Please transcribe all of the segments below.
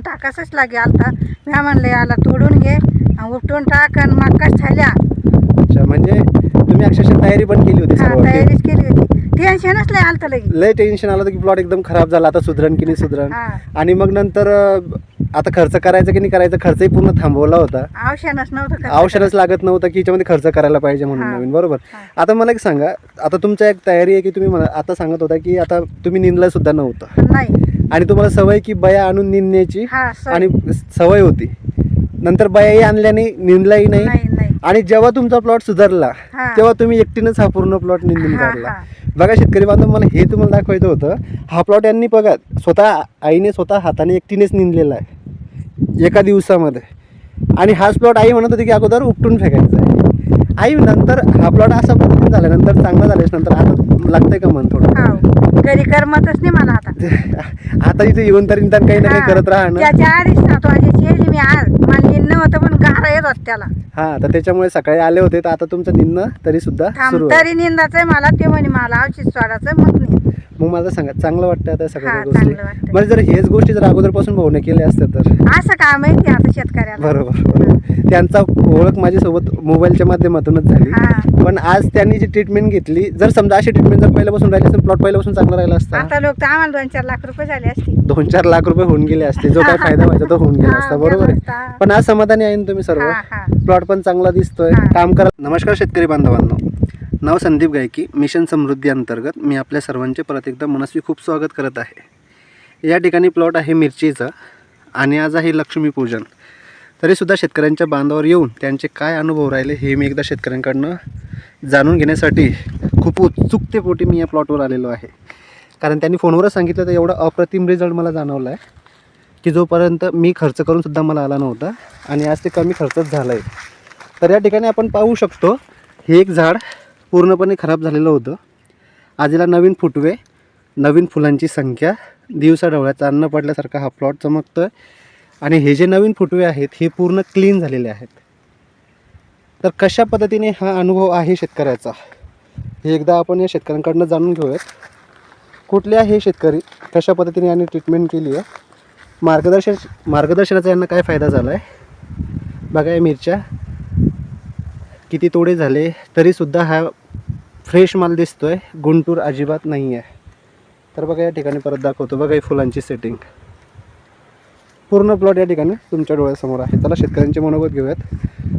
टाकासच लागे आलता मी म्हणले याला तोडून घे. उपटून टाक आणि मक्काच झाल्या अच्छा म्हणजे तुम्ही अक्षरशः तयारी पण केली होती सर्व तयारीच केली होती. टेन्शनच लय आलतं लगे लय टेन्शन आलं होतं की प्लॉट एकदम खराब झाला. आता सुधरण की नाही सुधरण? हा. आणि मग नंतर अं, आता खर्च करायचा की नाही करायचा खर्चही पूर्ण थांबवला होता. औषधच नव्हतं खर्च औषधच लागत नव्हतं की याच्यामध्ये खर्च करायला पाहिजे म्हणून हा. नवीन बरोबर. आता मला एक सांगा. आता तुमच्या एक तयारी आहे की तुम्ही म्हणा आता सांगत होता की आता तुम्ही निंदला सुद्धा नव्हतं. नाही. आणि तुम्हाला सवय की बया आणून निंदण्याची हा आणि सवय होती. नंतर बयाही आणल्याने निंदलाही नाही. नाही नाही. आणि जेव्हा तुमचा प्लॉट सुधारला हा. तेव्हा तुम्ही एकटीनंच हा पूर्ण प्लॉट निंदून हा, काढला. हा. बघा शेतकरी बांधव मला हे तुम्हाला दाखवायचं होतं हा प्लॉट यांनी बघा स्वतः आईने स्वतः हाताने एकटीनेच निंदलेला आहे एका दिवसामध्ये. आणि हाच प्लॉट आई म्हणत होती की अगोदर उपटून फेकायचा आहे. आई नंतर हा प्लॉट असा पद्धतीने झाल्यानंतर चांगला झाल्यास नंतर आता लागतंय का मन थोडं? घरी करमतच नाही मला आता. आता इथे येऊन तरी निदान काही ना काही. करत त्याच्या आधीच येली मी आज. मला निन्न पण गारा येत होत त्याला. हा तर त्याच्यामुळे सकाळी आले होते तर आता तुमचं निंदणं तरी सुद्धा थांब सुरू आहे. तरी निंदाचंय मला ते म्हणे मला औषध सोडायचं मग नाही मग मला सांगा चांगलं वाटतं आता हा, सगळ्या गोष्टी? चांगलं वाटतं. म्हणजे जर हेच गोष्टी जर अगोदरपासून भाऊने केल्या असत्या तर? असं काय माहिती आता शेतकऱ्याला? बरोबर बरोबर. त्यांचा ओळख माझ्यासोबत मोबाईलच्या माध्यमातूनच झाली. पण आज त्यांनी जी ट्रीटमेंट घेतली जर समजा अशी ट्रीटमेंट जर पहिल्यापासून राहिली असेल प्लॉट पहिल्यापासून चांगला राहिला असता. आता लोक तर आम्हाला दोन चार लाख रुपये झाले असते दोन चार लाख रुपये होऊन गेले असते. जो काय फायदा व्हायचा तो होऊन गेला हा, असता बरोबर गेला आहे असता. पण आज समाधानी आहे ना तुम्ही सर्व? हा हा. प्लॉट पण चांगला दिसतोय. हा. काम करा. नमस्कार शेतकरी बांधवांनो. नाव संदीप गायकी मिशन समृद्धी अंतर्गत मी आपल्या सर्वांचे परत एकदा मनस्वी खूप स्वागत करत आहे. या ठिकाणी प्लॉट आहे मिरचीचा आणि आज आहे लक्ष्मीपूजन. तरीसुद्धा शेतकऱ्यांच्या बांधावर येऊन त्यांचे काय अनुभव राहिले हे मी एकदा शेतकऱ्यांकडनं जाणून घेण्यासाठी खूप उत्सुकतेपोटी मी या प्लॉटवर आलेलो आहे. कारण त्यांनी फोनवरच सांगितलं तर एवढा अप्रतिम रिझल्ट मला जाणवला आहे की जोपर्यंत मी खर्च करूनसुद्धा मला आला नव्हता आणि आज ते कमी खर्चच झालं आहे तर या ठिकाणी आपण पाहू शकतो हे एक झाड पूर्णपणे खराब झालेलं होतं. आजीला नवीन फुटवे नवीन फुलांची संख्या दिवसा डोळ्याचा अन्न पडल्यासारखा हा प्लॉट चमकतो आहे आणि हे जे नवीन फुटवे आहेत हे पूर्ण क्लीन झालेले आहेत. तर कशा पद्धतीने हा अनुभव आहे शेतकऱ्याचा? हे एकदा आपण या शेतकऱ्यांकडनं जाणून घेऊयात. कुठले आहे हे शेतकरी कशा पद्धतीने यांनी ट्रीटमेंट केली आहे? मार्गदर्शन मार्गदर्शनाचा यांना काय फायदा झाला आहे बघा या मिरच्या किती तोडे झाले तरीसुद्धा हा फ्रेश माल दिसतो आहे गुंटूर अजिबात नाही आहे तर बघा या ठिकाणी परत दाखवतो बघा ही फुलांची सेटिंग पूर्ण प्लॉट या ठिकाणी तुमच्या डोळ्यासमोर आहे. चला शेतकऱ्यांचे मनोगत घेऊयात.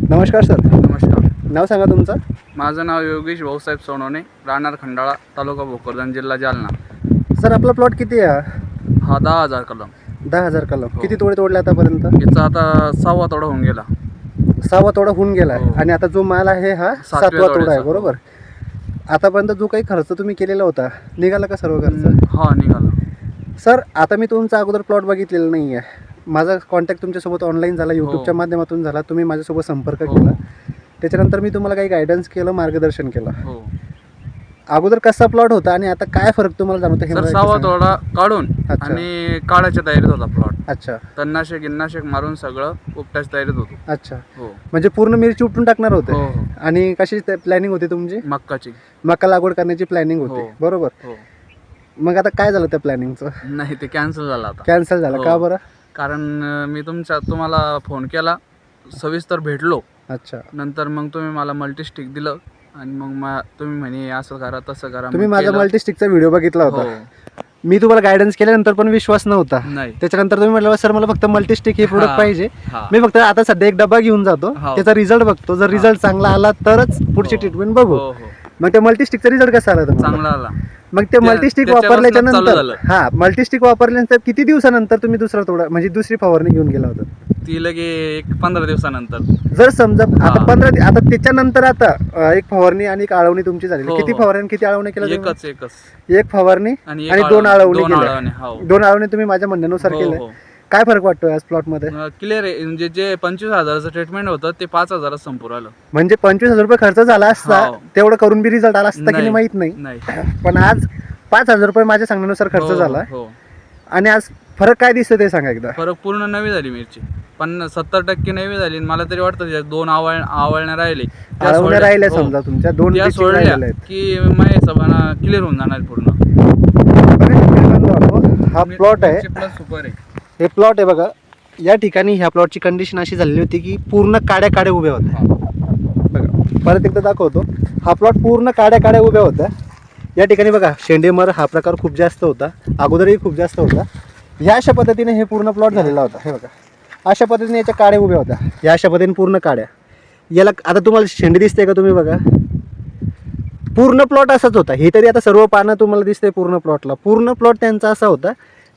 नमस्कार सर नमस्कार. नाव सांगा तुमचं? माझं नाव योगेश भाऊसाहेब सोनवणे राहणार खंडाळा तालुका भोकरदन जिल्हा जालना. सर आपला प्लॉट किती आहे? हा दहा हजार कलम. दहा हजार कलम. हो. किती तोडे तोडले आतापर्यंत? याचा आता सहावा तोडा होऊन गेला. सहावा तोडा होऊन गेला हो. आणि आता जो माल आहे हा सातवा तोडा आहे. बरोबर? आतापर्यंत जो काही खर्च तुम्ही केलेला होता निघाला का सर्व खर्च? हा निघाला. सर आता मी तुमचा अगोदर प्लॉट बघितलेला नाही आहे माझा कॉन्टॅक्ट तुमच्यासोबत ऑनलाईन झाला यूट्यूबच्या माध्यमातून झाला तुम्ही माझ्यासोबत संपर्क हो. केला. त्याच्यानंतर मी तुम्हाला काही गायडन्स केलं मार्गदर्शन केलं. हो. अगोदर कसा प्लॉट होता आणि आता काय फरक तुम्हाला जाणवतो हे मला सहावा सांगा. तोडा काढून अच्छा. आणि काढायच्या तयारीत होता प्लॉट अच्छा. तन्नाशक गिन्नाशक मारून सगळं उपटायच्या तयारीत होतो. अच्छा. हो. म्हणजे पूर्ण मिरची उपटून टाकणार होते. हो हो. आणि कशी प्लॅनिंग होती तुमची? मक्काची. मका लागवड करण्याची प्लॅनिंग होती. हो. बरोबर. हो. मग आता काय झालं त्या प्लॅनिंगचं नाही ते कॅन्सल झालं आता. कॅन्सल झालं हो. का बरं? कारण अं, मी तुमच्या तुम्हाला फोन केला. सविस्तर भेटलो. अच्छा. नंतर मग तुम्ही मला मल्टीस्टिक दिलं. आणि मग मा- तुम्ही म्हणे असं करा तसं करा. तुम्ही मग माझा केलं. मल्टीस्टिकचा व्हिडिओ बघितला हो. होता मी तुम्हाला गायडन्स केल्यानंतर पण विश्वास नव्हता नाही त्याच्यानंतर तुम्ही म्हटलं सर मला फक्त मल्टीस्टिक हे प्रोडक्ट हा. पाहिजे हा. मी फक्त आता सध्या एक डबा घेऊन जातो हो. त्याचा रिझल्ट बघतो जर. रिझल्ट चांगला आला तरच पुढची हो. ट्रीटमेंट बघू हो हो मग त्या मल्टीस्टिकचा रिझल्ट कसा आला तुम्हाला चांगला आला मग ते मल्टीस्टिक वापरल्याच्या नंतर. हा मल्टीस्टिक वापरल्यानंतर किती दिवसानंतर तुम्ही दुसरा तोडा म्हणजे दुसरी फवारणी घेऊन गेला होता ती लगे एक पंधरा दिवसानंतर जर समजा आता. पंधरा आता त्याच्यानंतर आता एक फवारणी आणि एक आळवणी तुमची झाली हो, किती हो. फवारणी किती आळवणी केलं? एकच एकच एक फवारणी आणि दोन आळवणी दोन केल्या. आळवणी, हो. दोन आळवणी तुम्ही माझ्या म्हणण्यानुसार केलं. काय फरक वाटतोय आज प्लॉटमध्ये? क्लिअर आहे. म्हणजे जे पंचवीस हजाराचं ट्रीटमेंट होतं ते पाच हजारात संपूर आलं. म्हणजे पंचवीस हजार रुपये खर्च झाला असता हो. तेवढं करून बी रिझल्ट आला असता की नाही नाही. माहीत नाही. नाही. पण आज पाच हजार रुपये माझ्या सांगण्यानुसार खर्च हो, झाला. हो. आणि आज फरक काय दिसतो ते सांगा एकदा. फरक पूर्ण नवी झाली मिरची. पण सत्तर टक्के नवी झाली आणि मला तरी वाटतं दोन आवळ आवळण्या राहिले. त्या आळवण्या सोडल्या- राहिल्या हो. समजा तुमच्या. दोन त्या pitching सोडल्या राहिलेल्या आहेत. की माझ्या हिशोबानं क्लिअर होऊन जाणार पूर्ण. बघा हा प्लॉट आहे. प्लस सुपर आहे. हे प्लॉट आहे बघा. या ठिकाणी ह्या प्लॉटची कंडिशन अशी झालेली होती की पूर्ण काड्या काड्या उभ्या होत्या. बघा परत एकदा दाखवतो. हा प्लॉट पूर्ण काड्या काड्या उभ्या होत्या. या ठिकाणी बघा शेंडेमर हा प्रकार खूप जास्त होता. अगोदरही खूप जास्त होता. ह्या अशा पद्धतीने हे पूर्ण प्लॉट झालेला होता. हे बघा. अशा पद्धतीने याच्या काड्या उभ्या होत्या. या अशा पद्धतीने पूर्ण काड्या. याला आता तुम्हाला शेंडे दिसते का तुम्ही बघा? पूर्ण प्लॉट असाच होता. हे तरी आता सर्व पानं तुम्हाला दिसते पूर्ण प्लॉटला पूर्ण प्लॉट त्यांचा असा होता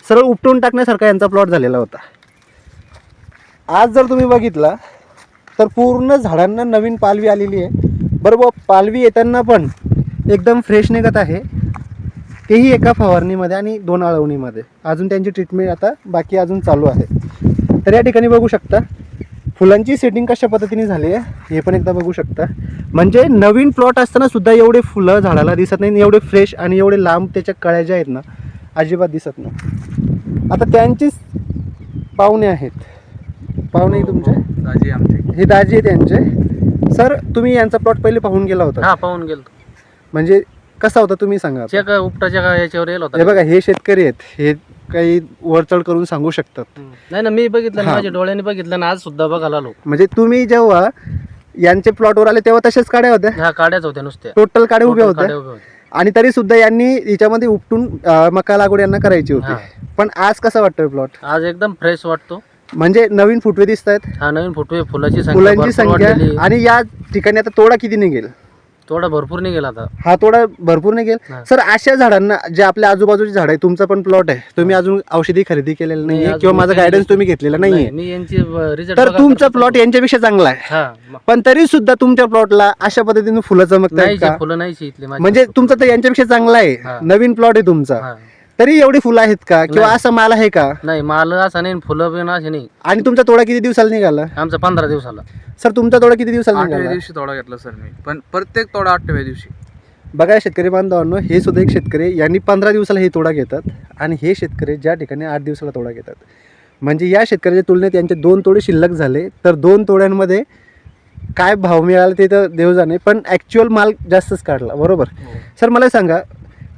सरळ उपटून टाकण्यासारखा यांचा प्लॉट झालेला होता. आज जर तुम्ही बघितला तर पूर्ण झाडांना नवीन पालवी आलेली आहे. बरोबर पालवी येताना पण एकदम फ्रेश निघत आहे. तेही एका फवारणीमध्ये आणि दोन आळवणीमध्ये. अजून त्यांची ट्रीटमेंट आता बाकी अजून चालू आहे. तर या ठिकाणी बघू शकता फुलांची सेटिंग कशा पद्धतीने झाली आहे हे पण एकदा बघू शकता. म्हणजे नवीन प्लॉट असताना सुद्धा एवढे फुलं झाडाला दिसत नाही आणि एवढे फ्रेश आणि एवढे लांब त्याच्या कळ्या ज्या आहेत ना अजिबात दिसत नाही आता त्यांचीच पाहुणे आहेत. पाहुणे तुमचे? दाजी आमचे. हे दाजी आहे त्यांचे सर तुम्ही यांचा प्लॉट पहिले पाहून गेला होता. हा पाहून गेलो म्हणजे कसा होता तुम्ही सांगा आता. चेक उपटाच्या का याच्यावर येलो हे होता बघा हे शेतकरी आहेत. हे काही वरचढ करून सांगू शकतात. नाही ना मी बघितलं ना, हा. माझ्या डोळ्याने बघितलं ना आज सुद्धा बघायला आलो. म्हणजे तुम्ही जेव्हा यांचे प्लॉटवर आले तेव्हा तशाच काड्या होत्या? ह्या काड्याच होत्या नुसत्या. टोटल काड्या उभ्या होत्या? काड्या उभ्या होत्या. आणि तरी सुद्धा यांनी याच्यामध्ये उपटून अं, मका लागवड यांना करायची हा. होती पण आज कसा वाटतोय प्लॉट आज एकदम फ्रेश वाटतो. म्हणजे नवीन फुटवे दिसत आहेत हा नवीन फुटवे फुलाची संख्या फुलांची संख्या वाढलेली. आणि या ठिकाणी आता तोडा किती निघेल? थोडा भरपूर निघेल आता. हा तोडा भरपूर निघेल. हा. सर अशा झाडांना जे आपल्या आजूबाजूची झाड आहे तुमचा पण प्लॉट आहे. तुम्ही अजून औषधी खरेदी केलेलं नाही, नाहीये अजून किंवा माझा काही गायडन्स नाही. तुम्ही घेतलेला नाही, नाहीये मी यांची रिझल्ट तर तुमचा प्लॉट यांच्यापेक्षा चांगला आहे. हा. म- पण तरी सुद्धा तुमच्या प्लॉटला अशा पद्धतीने फुलं का? फुलं इथली माझी. म्हणजे तुमचा तर यांच्यापेक्षा चांगला हा. आहे नवीन प्लॉट आहे तुमचा. हा. तरी एवढी फुलं आहेत का? किंवा. असा माल आहे का? नाही माल असा नाही फुलं बिन असे नाही. आणि तुमचा तोडा किती दिवसाला निघाला? आमचा पंधरा दिवसाला. सर तुमचा तोडा किती दिवसाला आठव्या निघाला? दिवशी तोडा घेतला सर मी. पण प्रत्येक तोडा आठव्या दिवशी. बघा शेतकरी बांधवांनो हे सुद्धा एक शेतकरी. यांनी पंधरा दिवसाला हे तोडा घेतात आणि हे शेतकरी ज्या ठिकाणी आठ दिवसाला तोडा घेतात. म्हणजे या शेतकऱ्याच्या तुलनेत यांचे दोन तोडे शिल्लक झाले. तर दोन तोड्यांमध्ये काय भाव मिळाला ते तर देव जाणे पण ॲक्च्युअल माल जास्तच काढला. बरोबर? सर मला सांगा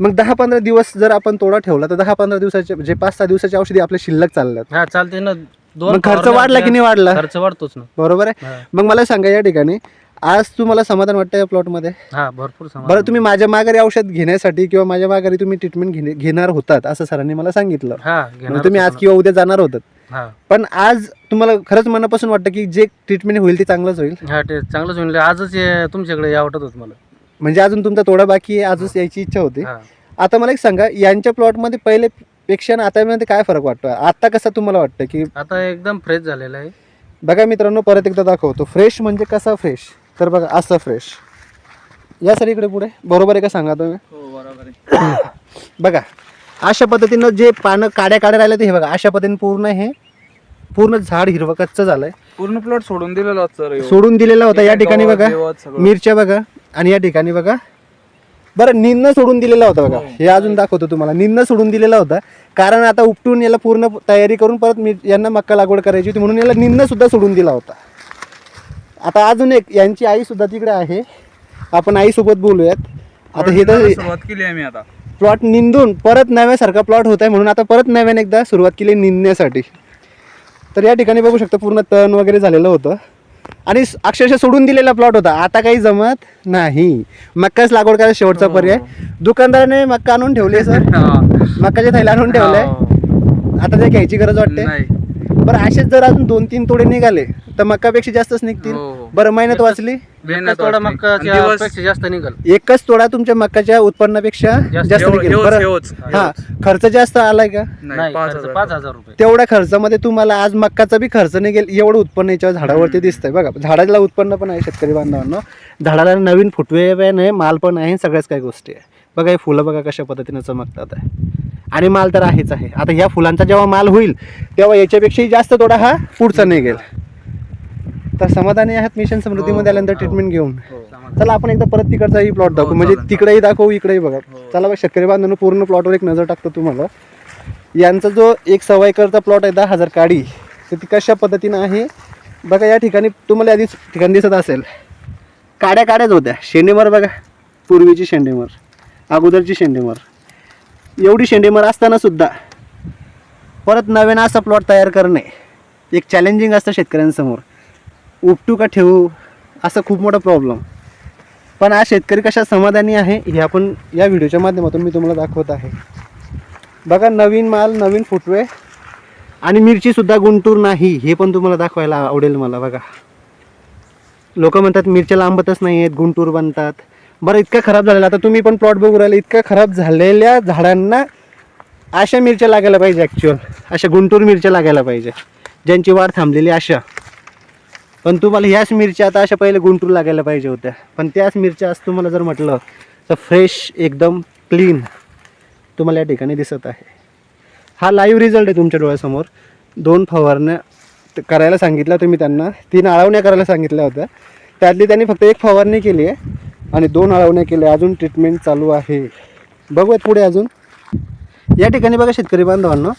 मग दहा पंधरा दिवस जर आपण तोडा ठेवला तर दहा पंधरा दिवसाचे म्हणजे पाच सहा दिवसाची औषधी आपल्या शिल्लक चालल्यात. हा चालते ना. दोन मग खर्च फवारण्या वाढला की नाही वाढला? खर्च वाढतोच ना. बरोबर आहे? हा. मग मला सांगा या ठिकाणी आज तुम्हाला समाधान वाटतं या प्लॉटमध्ये? हा भरपूर समाधान. बरं तुम्ही माझ्या माघारी औषध घेण्यासाठी किंवा माझ्या माघारी तुम्ही ट्रीटमेंट घेणे घेणार होतात असं सरांनी मला सांगितलं. हा तुम्ही आज किंवा उद्या जाणार होतात. हा. पण आज तुम्हाला खरंच मनापासून वाटतं की जे ट्रीटमेंट होईल ते चांगलंच होईल? हा ते चांगलंच होईल. आजच हे तुमच्याकडे या वाटत होत मला. म्हणजे अजून तुमचा तोडा बाकी आहे आजच यायची इच्छा होती. हा. आता मला एक सांगा यांच्या प्लॉटमध्ये पहिले पेक्षा आणि आतामध्ये काय फरक वाटतो आता कसं तुम्हाला वाटतं की आता एकदम फ्रेश झालेला आहे. बघा मित्रांनो परत एकदा दाखवतो. फ्रेश म्हणजे कसा फ्रेश तर बघा असं फ्रेश या सर इकडे पुढे. बरोबर आहे का सांगा तुम्ही? हो बरोबर आहे. बघा अशा पद्धतीनं जे पानं काड्या काड्या राहिल्या ते हे बघा अशा पद्धतीने पूर्ण हे पूर्ण झाड हिरवं कच्च झालंय. पूर्ण प्लॉट सोडून दिलेला होता सर. सोडून दिलेला होता. या ठिकाणी गवत, बघा सगळं. मिरच्या बघा. आणि या ठिकाणी बघा. बरं निन्न सोडून दिलेला होता बघा. हे अजून दाखवतो तुम्हाला. निन्न सोडून दिलेला होता. कारण आता उपटून याला पूर्ण तयारी करून परत मी यांना मक्का लागवड करायची होती म्हणून याला निन्न सुद्धा सोडून दिला होता. आता अजून एक यांची आई सुद्धा तिकडे आहे. आपण आईसोबत बोलूयात. आता हे तर सुरुवात केली आम्ही आता. प्लॉट निंदून परत नव्यासारखा प्लॉट होत आहे म्हणून आता परत नव्याने एकदा सुरुवात केली निंदण्यासाठी. तर या ठिकाणी बघू शकता पूर्ण तण वगैरे झालेलं होतं. आणि अक्षरशः सोडून दिलेला प्लॉट होता. आता काही जमत नाही. मक्काच लागवड करायचा शेवटचा हो. पर्याय. दुकानदाराने मक्का आणून ठेवले सर. हा. मक्काचे थैला आणून ठेवलंय. हो. आता ते घ्यायची गरज वाटते. बरं असेच जर अजून दोन तीन तोडे निघाले तर मक्कापेक्षा जास्तच निघतील. बरं मेहनत वाचली? एकच थोडा वाटते. मक्काच्या आणि दिवस- पेक्षा जास्त निघल. एकच तोडा तुमच्या मक्काच्या उत्पन्नापेक्षा जास्त- निघेल. बरं. हा खर्च जास्त आलाय का? नाही नाही पाच खर्च. पाच हजार रुपये. तेवढ्या खर्चामध्ये तुम्हाला आज मक्काचा बी खर्च निघेल. एवढं उत्पन्न याच्या झाडावरती दिसतंय. बघा झाडाला उत्पन्न पण आहे शेतकरी बांधवांना. झाडाला नवीन फुटवे पण आहे माल पण आहे सगळ्याच काही गोष्टी आहे. बघा हे फुलं बघा कशा पद्धतीने चमकतात आहे. आणि माल तर आहेच आहे. आता ह्या फुलांचा जेव्हा माल होईल तेव्हा याच्यापेक्षाही जास्त थोडा हा पुढचा निघेल. तर समाधानी आहात मिशन समृद्धीमध्ये आल्यानंतर ट्रीटमेंट घेऊन. हो. चला आपण एकदा परत तिकडचाही प्लॉट दाखवू हो, म्हणजे तिकडेही दाखवू इकडेही बघा. हो. चला बघ शेतकरी बांधवांनो पूर्ण प्लॉटवर एक नजर टाकतो तुम्हाला. यांचा जो एक सव्वा एकरचा प्लॉट आहे दहा हजार काडी. तर ती कशा पद्धतीनं आहे? बघा या ठिकाणी तुम्हाला आधीच ठिकाण दिसत असेल. काड्या काड्याच होत्या. शेंडेमर बघा. पूर्वीची शेंडेमर. अगोदरची शेंडेमर. एवढी शेंडेमर असताना सुद्धा परत नवीन असा प्लॉट तयार करणे एक चॅलेंजिंग असतं शेतकऱ्यांसमोर. उपटू का ठेवू असा खूप मोठा प्रॉब्लेम पण आज शेतकरी कशा समाधानी आहे हे आपण या व्हिडिओच्या माध्यमातून मी तुम्हाला दाखवत आहे. बघा नवीन माल नवीन फुटवे आणि मिरचीसुद्धा गुंटूर नाही हे पण तुम्हाला दाखवायला आवडेल मला बघा. लोक म्हणतात मिरच्या लांबतच नाही आहेत गुंटूर बनतात. बरं इतका खराब झालेला आता तुम्ही पण प्लॉट बघू राहिले इतका खराब झालेल्या झाडांना अशा मिरच्या लागायला पाहिजे ॲक्च्युअल अशा गुंटूर मिरच्या लागायला पाहिजे ज्यांची वाढ थांबलेली अशा. पण तुम्हाला ह्याच मिरच्या आता अशा पहिले गुंटूर लागायला पाहिजे होत्या. पण त्याच मिरच्या आज तुम्हाला जर म्हटलं तर फ्रेश एकदम क्लीन तुम्हाला या ठिकाणी दिसत आहे. हा लाईव्ह रिझल्ट आहे तुमच्या डोळ्यासमोर. दोन फवारण्या करायला सांगितलं होतं मी त्यांना. तीन आळवण्या करायला सांगितल्या होत्या. त्यातली त्यांनी फक्त एक फवारणी केली आहे आणि दोन आळवण्या केल्या. अजून ट्रीटमेंट चालू आहे. बघूयात पुढे अजून. या ठिकाणी बघा शेतकरी बांधवांना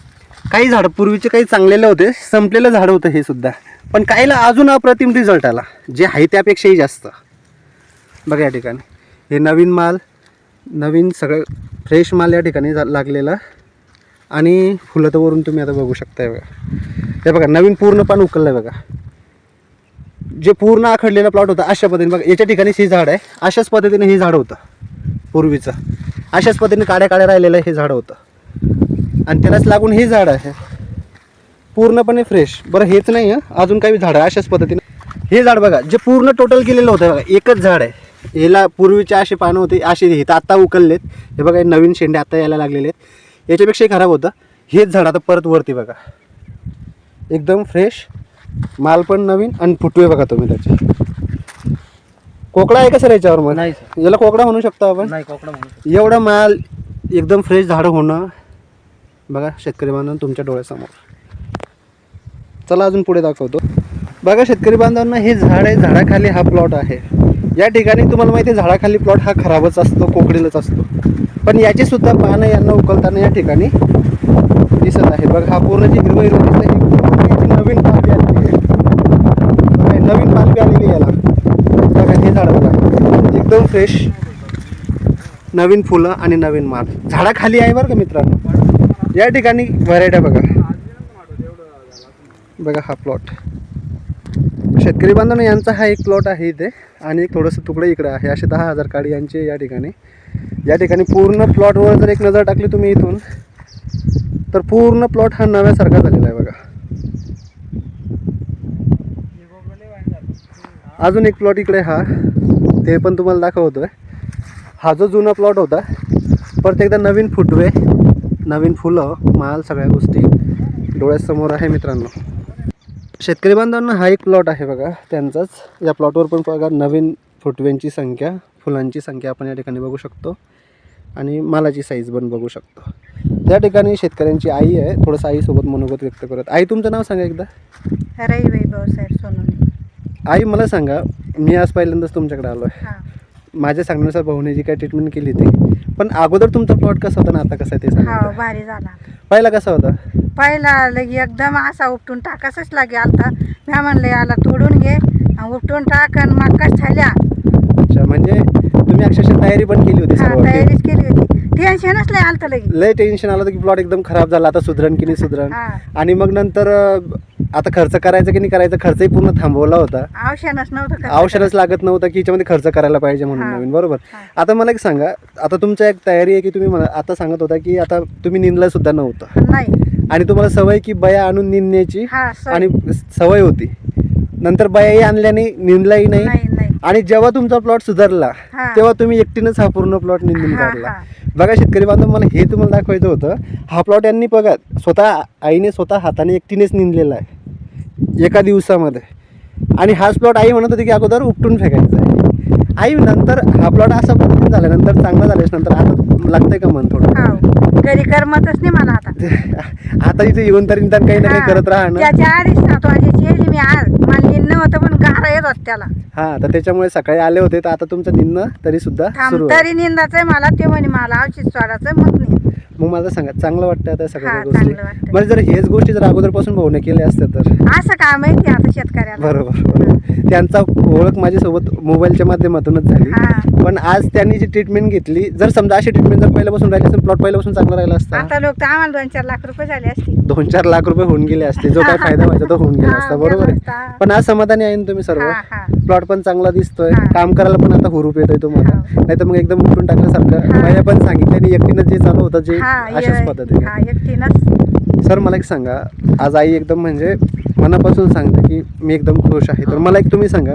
काही झाडं पूर्वीचे काही चांगलेले होते संपलेलं झाड होतं हे सुद्धा. पण काहीला अजून अप्रतिम रिझल्ट आला जे आहे त्यापेक्षाही जास्त. बघा या ठिकाणी. हे नवीन माल नवीन सगळं फ्रेश माल या ठिकाणी जा- लागलेला. आणि फुलं तर वरून तुम्ही आता बघू शकताय बघा. हे बघा नवीन पूर्ण पान उकललं आहे बघा. जे पूर्ण आखडलेला प्लॉट होता अशा पद्धतीने बघा याच्या ठिकाणीच हे झाड आहे. अशाच पद्धतीने हे झाड होतं पूर्वीचं. अशाच पद्धतीने काड्या काड्या राहिलेलं हे झाड होतं. आणि त्यालाच लागून हे झाड आहे. पूर्णपणे फ्रेश बरं हेच नाही आहे अजून काही झाडं आहे अशाच पद्धतीने. हे झाड बघा जे पूर्ण टोटल केलेलं होतं बघा एकच झाड आहे. याला पूर्वीचे असे पानं होते असे हे तर आत्ता उकललेत. हे बघा नवीन शेंडे आत्ता यायला लागलेले आहेत. याच्यापेक्षाही खराब होतं. हेच झाड आता परत वरती बघा. एकदम फ्रेश माल पण नवीन आणि फुटवे बघा तुम्ही त्याचे. कोकडा आहे का सर याच्यावर मग? नाही याला कोकडा म्हणू शकतो आपण? नाही कोकडा म्हणून एवढा माल एकदम फ्रेश झाडं होणं. बघा शेतकरी बांधव तुमच्या डोळ्यासमोर. चला अजून पुढे दाखवतो. बघा शेतकरी बांधवांना हे झाड आहे झाडाखाली हा प्लॉट आहे. या ठिकाणी तुम्हाला माहिती आहे झाडाखाली प्लॉट हा खराबच असतो कोकडीलच असतो. पण याची सुद्धा पानं यांना उकलताना या ठिकाणी दिसत आहे. बघा हा पूर्ण जी हिरवं हिरवं दिसत आहे नवीन पालवी आलेली आहे. बघा नवीन पालवी आलेली याला. बघा हे झाड बघा. एकदम फ्रेश नवीन फुलं आणि नवीन माल. झाडाखाली आहे बरं का मित्रांनो? या ठिकाणी व्हरायट्या बघा. बघा हा प्लॉट शेतकरी बांधवांनो यांचा हा एक प्लॉट आहे इथे. आणि एक थोडंसं तुकडं इकडं आहे. असे दहा हजार काडी यांचे या ठिकाणी. या ठिकाणी पूर्ण प्लॉटवर जर एक नजर टाकली तुम्ही इथून तर पूर्ण प्लॉट हा नव्यासारखा झालेला आहे बघा. अजून एक प्लॉट इकडे हा. ते पण तुम्हाला दाखवतोय. हा जो जुना प्लॉट होता परत एकदा नवीन फुटवे नवीन फुलं माल सगळ्या गोष्टी डोळ्यासमोर आहे मित्रांनो. शेतकरी बांधवांना हा एक प्लॉट आहे बघा त्यांचाच. या प्लॉटवर पण बघा नवीन फुटव्यांची संख्या फुलांची संख्या आपण या ठिकाणी बघू शकतो. आणि मालाची साईज पण बघू शकतो. त्या ठिकाणी शेतकऱ्यांची आई आहे थोडंसं आईसोबत मनोगत व्यक्त करत. आई तुमचं नाव सांगा एकदा. रईबाई भाऊसाहेब सोनवणे. आई मला सांगा मी आज पहिल्यांदाच तुमच्याकडे आलो आहे हा. माझ्या सांगण्यानुसार भाऊने जी काय ट्रीटमेंट केली ती पण अगोदर तुमचा प्लॉट कसा होता ना आता कसा आहे ते हा सांगा भारी झाला. पहिला कसा होता? पहिला लगे एकदम असा उपटून टाकासच लागे आलता. मी म्हणलं याला तोडून घे आणि उपटून टाक आणि मकाच झाल्या अच्छा म्हणजे तुम्ही अक्षरशः तयारी पण केली होती हा सर्व तयारीच केली होती. टेन्शनच लय आलतं लगे. लय टेन्शन आलं होतं की प्लॉट एकदम खराब झाला आता सुधरण की नाही सुधरण? हा. आणि मग नंतर अं, आता खर्च करायचा की नाही करायचा खर्चही पूर्ण थांबवला होता औषधच नव्हतं खर्च औषधच लागत नव्हतं की याच्यामध्ये खर्च करायला पाहिजे म्हणून हा. नवीन बरोबर हा. आता मला एक सांगा आता तुमच्या एक तयारी आहे की तुम्ही मला आता सांगत होता की आता तुम्ही निंदला सुद्धा नव्हतं. नाही आणि तुम्हाला सवय की बया आणून निंदण्याची हा सर आणि सवय होती नंतर बयाही आणल्याने निंदलाही नाही नाही नाही आणि जेव्हा तुमचा प्लॉट सुधारला हा. तेव्हा तुम्ही एकटीनंच हा पूर्ण प्लॉट निंदून हा, काढला हा. बघा शेतकरी बांधव मला हे तुम्हाला दाखवायचं होतं हा प्लॉट यांनी बघा स्वतः आईने स्वतः हाताने एकटीनेच निंदलेला आहे एका दिवसामध्ये. आणि हाच प्लॉट आई म्हणत होती की अगोदर उपटून फेकायचा आहे. आई नंतर हा प्लॉट असा पद्धतीने झाल्यानंतर चांगला झाल्यास नंतर आता लागतंय का मन थोडं? घरी करमतच नाही मला आता. आता इथे येऊन तर निदान काही ना काही हा. करत राहणं त्याच्या आधीच सांगतो आजीची येईल मी आज मला निन्न होतं पण गारा येत होत त्याला. हा तर त्याच्यामुळे सकाळी आले होते तर आता तुमचं निंदणं तरी सुद्धा थांब सुरू आहे. तरी निंदाचंय मला ते म्हणे मला औषध सोडायचं मग नाही मग मला सांगा चांगलं वाटतं आता सगळ्या हा, गोष्टी? चांगलं. म्हणजे जर हेच गोष्टी जर अगोदरपासून भाऊने केल्या असत्या तर? असं काय माहिती आता शेतकऱ्याला. बरोबर बरोबर. त्यांचा ओळख माझ्यासोबत मोबाईलच्या माध्यमातूनच झाली. पण आज त्यांनी जी ट्रीटमेंट घेतली जर समजा अशी ट्रीटमेंट जर पहिल्यापासून राहिली असेल प्लॉट पहिल्यापासून चांगला राहिला असता. आता लोक तर आम्हाला दोन चार लाख रुपये झाले असते दोन चार लाख रुपये होऊन गेले असते जो काय फायदा व्हायचा तो होऊन गेला असता. बरोबर आहे. पण आज समाधानी आहे ना तुम्ही सर्व? प्लॉट पण चांगला दिसतोय. काम करायला पण आता हुरूप येतोय तुम्हाला. नाही तर मग एकदम उठून टाकल्यासारखं. माझ्या पण सांगितलं आणि एकटीनं जे चालू होतं जे अशाच पद्धतीने. सर मला एक सांगा. आज आई एकदम म्हणजे मनापासून सांगते की मी एकदम खुश आहे. तर मला एक तुम्ही सांगा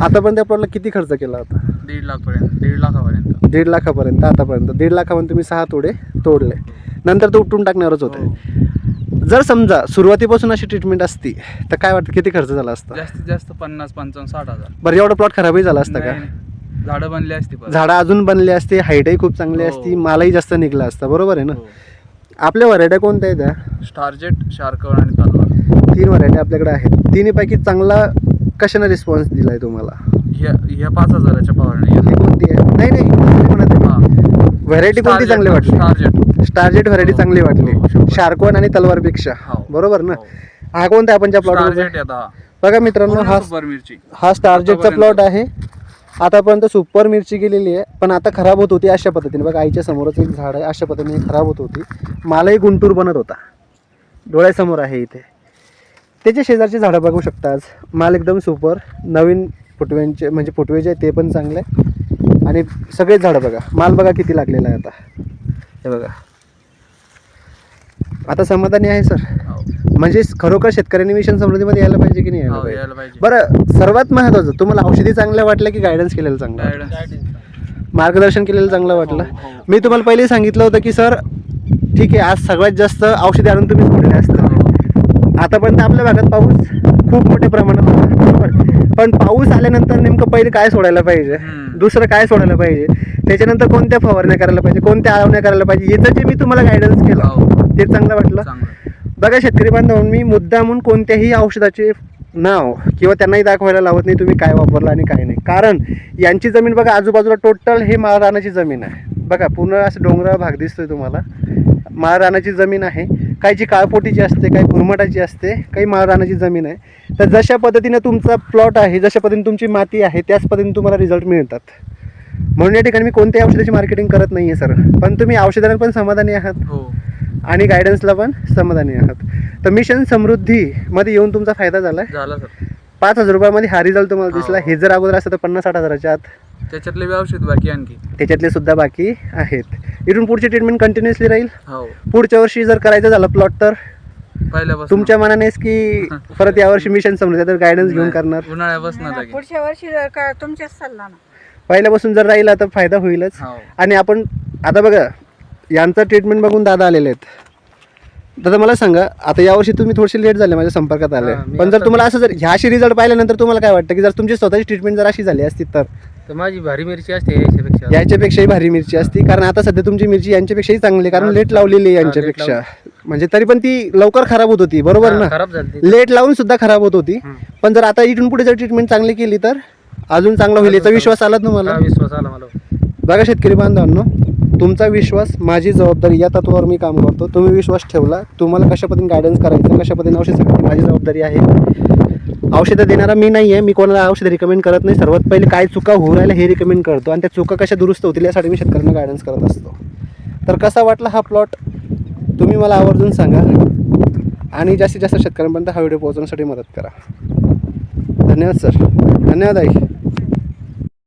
आतापर्यंत त्या प्लॉटला किती खर्च केला होता? दीड लाखपर्यंत दीड लाखापर्यंत. दीड लाखापर्यंत आतापर्यंत. दीड लाखापर्यंत तुम्ही सहा तोडे तोडले. नंतर तो उठून टाकणारच होते. हो. जर समजा सुरुवातीपासून अशी ट्रीटमेंट असती तर काय वाटतं किती खर्च झाला असता? जास्तीत जास्त पन्नास पंचावन्न साठ हजार. बरं एवढा प्लॉट खराबही झाला असता का. झाडं बनली असती. झाडं अजून बनले असते हाईटही खूप चांगली हो. असती मालही जास्त निघला असता. बरोबर आहे ना? हो. आपल्या व्हरायट्या कोणत्या आहेत स्टारजेट शार्कवर आणि तीन व्हरायट्या आपल्याकडे आहेत. तिन्हीपैकी चांगला कशाने रिस्पॉन्स दिलाय तुम्हाला? ह्या ह्या पाच हजाराच्या फवारणी ही कोणती आहे? नाही नाही दुसरी म्हणत आहे. व्हरायटी कोणती चांगली वाटली? स्टारजेट व्हरायटी हो. चांगली हो, वाटली शंभर. शार्कवन आणि तलवारपेक्षा. हो. बरोबर ना? हो. हा कोणता आहे आपण प्लॉट स्टारजेट आता. बघा मित्रांनो हा सुपर मिरची. हा स्टारजेटचा. प्लॉट आहे. आतापर्यंत सुपर मिरची गेलेली आहे पण आता खराब होत होती अशा पद्धतीने. बघा आईच्या समोरच एक झाड आहे अशा पद्धतीने खराब होत होती. मालही गुंटूर बनत होता. डोळ्यासमोर आहे इथे. त्याच्या शेजारची झाडं बघू शकता आज माल एकदम सुपर नवीन फुटव्यांचे म्हणजे फुटवे जे आहे ते पण चांगले. आणि सगळेच झाडं बघा माल बघा किती लागलेला आहे आता हे बघा आता समाधानी आहे सर हो. म्हणजे खरोखर शेतकऱ्यांनी मिशन समृद्धीमध्ये यायला पाहिजे की नाही यायला हो, पाहिजे यायला पाहिजे बरं सर्वात महत्वाचं तुम्हाला औषधी चांगल्या वाटल्या की गायडन्स केलेलं चांगलं वाटलं? मार्गदर्शन केलेलं चांगलं वाटलं हो, हो. मी तुम्हाला पहिले सांगितलं होतं की सर ठीक आहे आज सगळ्यात जास्त औषधी आणून तुम्ही सोडले असतं. आतापर्यंत आपल्या भागात पाऊस खूप मोठ्या प्रमाणात होता बरोबर? पण पाऊस आल्यानंतर नेमकं पहिले काय सोडायला पाहिजे. दुसरं काय सोडायला पाहिजे? त्याच्यानंतर कोणत्या फवारण्या करायला पाहिजे? कोणत्या आवण्या करायला पाहिजे? याचं जे मी तुम्हाला गायडन्स केलं हो. ते चांगलं वाटलं. बघा शेतकरी बांधव मी मुद्दामून कोणत्याही औषधाचे नाव किंवा त्यांनाही दाखवायला लावत नाही तुम्ही काय वापरलं आणि काय नाही. कारण यांची जमीन बघा आजूबाजूला टोटल हे माळरानाची जमीन आहे. बघा पूर्ण असं डोंगराळ भाग दिसतोय तुम्हाला. माळरानाची जमीन आहे. काहीची काळपोटीची असते काही घुरमटाची असते काही माळरानाची जमीन आहे. तर जशा पद्धतीने तुमचा प्लॉट आहे जशा पद्धतीने तुमची माती आहे त्याच पद्धतीने तुम्हाला रिझल्ट मिळतात. म्हणून या ठिकाणी मी कोणत्याही औषधाची मार्केटिंग करत नाही आहे सर पण तुम्ही औषधांना पण समाधानी आहात. हो. आणि गायडन्सला पण समाधानी आहात. तर मिशन समृद्धीमध्ये येऊन तुमचा फायदा झाला पाच हजार रुपयामध्ये हा रिझल्ट तुम्हाला दिसला. हो. जर अगोदर असतं तर पन्नास साठ हजाराच्या आत. त्याच्यातले बी औषध बाकी आणखी. त्याच्यातले सुद्धा बाकी आहेत. इथून पुढची ट्रीटमेंट कंटिन्युअसली राहील? हो. पुढच्या वर्षी जर करायचं झालं प्लॉट तर? पहिल्यापासून. तुमच्या मनानेच की परत यावर्षी मिशन समृद्धी तर गायडन्स घेऊन करणार? उन्हाळ्यापासून पुढच्या वर्षी जर का तुमच्याच सल्ला ना. पहिल्यापासून जर राहिला तर फायदा होईलच. हो. आणि आपण आता बघा यांचं ट्रीटमेंट बघून दादा आलेले आहेत. दादा मला सांगा आता यावर्षी तुम्ही थोडेसे लेट झाले माझ्या संपर्कात आले. हा, मी पण जर आता- तुम्हाला असं जर ह्याशी रिझल्ट पाहिल्यानंतर तुम्हाला काय वाटतं की जर तुमची स्वतःची ट्रीटमेंट जर अशी झाली असती तर? तर माझी भारी मिरची असते याच्यापेक्षा. याच्यापेक्षाही भारी मिरची असती. कारण आता सध्या तुमची मिरची यांच्यापेक्षाही चांगली आहे, कारण लेट लावलेली आहे यांच्यापेक्षा. म्हणजे तरी पण ती लवकर खराब होत होती. बरोबर हा, ना? खराब झाली लेट लावून सुद्धा खराब होत होती. हम्म. पण जर आता इथून पुढे जर ट्रीटमेंट चांगली केली तर? अजून चांगला होईल याचा विश्वास आला तुम्हाला विश्वास आला मला. बघा शेतकरी बांधवांनो तुमचा विश्वास माझी जबाबदारी या तत्वावर मी काम करतो. तुम्ही विश्वास ठेवला. तुम्हाला कशा पद्धतीने गायडन्स करायचं कशा पद्धतीने औषध सांगायची माझी जबाबदारी आहे. औषधं देणारा मी नाही आहे मी कोणाला औषध रिकमेंड करत नाही. सर्वात पहिले काय चुका होऊ राहिल्या हे रिकमेंड करतो आणि त्या चुका कशा दुरुस्त होतील यासाठी मी शेतकऱ्यांना गायडन्स करत असतो. तर कसा वाटला हा प्लॉट तुम्ही मला आवर्जून सांगा आणि जास्तीत जास्त शेतकऱ्यांपर्यंत हा व्हिडिओ पोहोचवण्यासाठी मदत करा. धन्यवाद सर धन्यवाद आई.